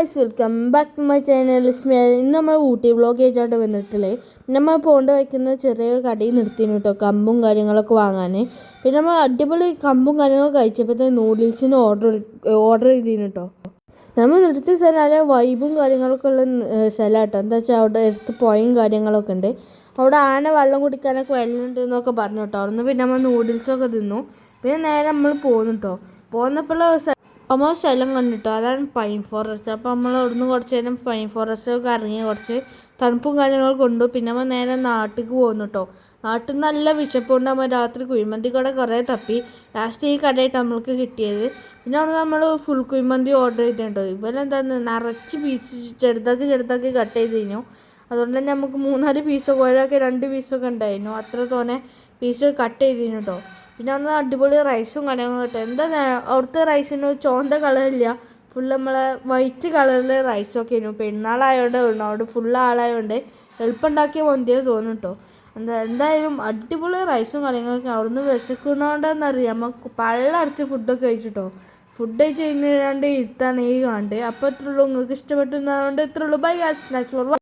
Guys welcome back to my channel. ഇന്ന് നമ്മൾ Ooty vlog വന്നിട്ടുള്ളത് പിന്നെ നമ്മൾ പോണ്ട് വയ്ക്കുന്ന ചെറിയ കടയിൽ നിർത്തിന് കേട്ടോ കമ്പും കാര്യങ്ങളൊക്കെ വാങ്ങാൻ പിന്നെ നമ്മൾ അടിപൊളി കമ്പും കാര്യങ്ങളൊക്കെ കഴിച്ചപ്പോഴത്തെ നൂഡിൽസിന് ഓർഡർ ഓർഡർ ചെയ്തിന് കേട്ടോ നമ്മൾ നിർത്തിയ സ്ഥലം വൈബും കാര്യങ്ങളൊക്കെ ഉള്ള സ്ഥലം കേട്ടോ എന്താ വെച്ചാൽ അവിടെ എടുത്ത് പോയും കാര്യങ്ങളൊക്കെ ഉണ്ട്. അവിടെ ആന വെള്ളം കുടിക്കാനൊക്കെ വെല്ലുണ്ട് എന്നൊക്കെ പറഞ്ഞു കേട്ടോ അവിടെ നിന്ന് പിന്നെ നമ്മൾ നൂഡിൽസൊക്കെ തിന്നു. പിന്നെ നേരെ നമ്മൾ പോന്നു കേട്ടോ പോന്നപ്പോൾ നമ്മൾ സ്ഥലം കണ്ടിട്ടോ? അതാണ് പൈൻ ഫോറസ്റ്റ് അപ്പോൾ നമ്മൾ അവിടുന്ന് കുറച്ച് നേരം പൈൻ ഫോറസ്റ്റ് ഒക്കെ ഇറങ്ങി കുറച്ച് തണുപ്പും കാര്യങ്ങളൊക്കെ കൊണ്ടു. പിന്നെ നമ്മൾ നേരെ നാട്ടിലേക്ക് പോകുന്നു കേട്ടോ നാട്ടിൽ നല്ല വിശപ്പുണ്ട് നമ്മൾ രാത്രി കുഴിമന്തി കട കുറേ തപ്പി. ലാസ്റ്റ് ഈ കടയായിട്ട് നമ്മൾക്ക് കിട്ടിയത്. പിന്നെ അവിടെ നമ്മൾ ഫുൾ കുഴിമന്തി ഓർഡർ ചെയ്തിട്ടുണ്ടോ. ഇവരെന്താന്ന്? നിറച്ച് പീച്ച് ചെറുതാക്കി ചെറുതാക്കി കട്ട് ചെയ്ത് കഴിഞ്ഞു. അതുകൊണ്ട് തന്നെ നമുക്ക് മൂന്നാൽ പീസോ ഒരാൾക്ക് രണ്ട് പീസൊക്കെ ഉണ്ടായിരുന്നു. അത്ര തോനെ പീസ് കട്ട് ചെയ്തിരുന്നു കേട്ടോ പിന്നെ അന്ന് അടിപൊളി റൈസും കാര്യങ്ങളും കേട്ടോ എന്താ അവിടുത്തെ റൈസിന് ചോന്ത കളറില്ല ഫുൾ നമ്മളെ വൈറ്റ് കളറിൽ റൈസൊക്കെ ആയിരുന്നു. പെണ്ണാളായതുകൊണ്ട് അവിടെ ഫുൾ ആളായതുകൊണ്ട് എളുപ്പം ഉണ്ടാക്കിയ മന്തിയെ തോന്നും കേട്ടോ എന്താ എന്തായാലും അടിപൊളി റൈസും കാര്യങ്ങളൊക്കെ അവിടുന്ന് വിശക്കണോണ്ടെന്നറിയാം നമുക്ക് പള്ളടച്ച് ഫുഡൊക്കെ കഴിച്ചിട്ടോ ഫുഡ് കഴിച്ച് കഴിഞ്ഞാണ്ട് ഇരുത്താണ് ഈ കാണ്ട്. അപ്പോൾ ഇത്രയുള്ളൂ. നിങ്ങൾക്ക് ഇഷ്ടപ്പെട്ടു എന്നതുകൊണ്ട് ഇത്രയുള്ളൂ. Bye next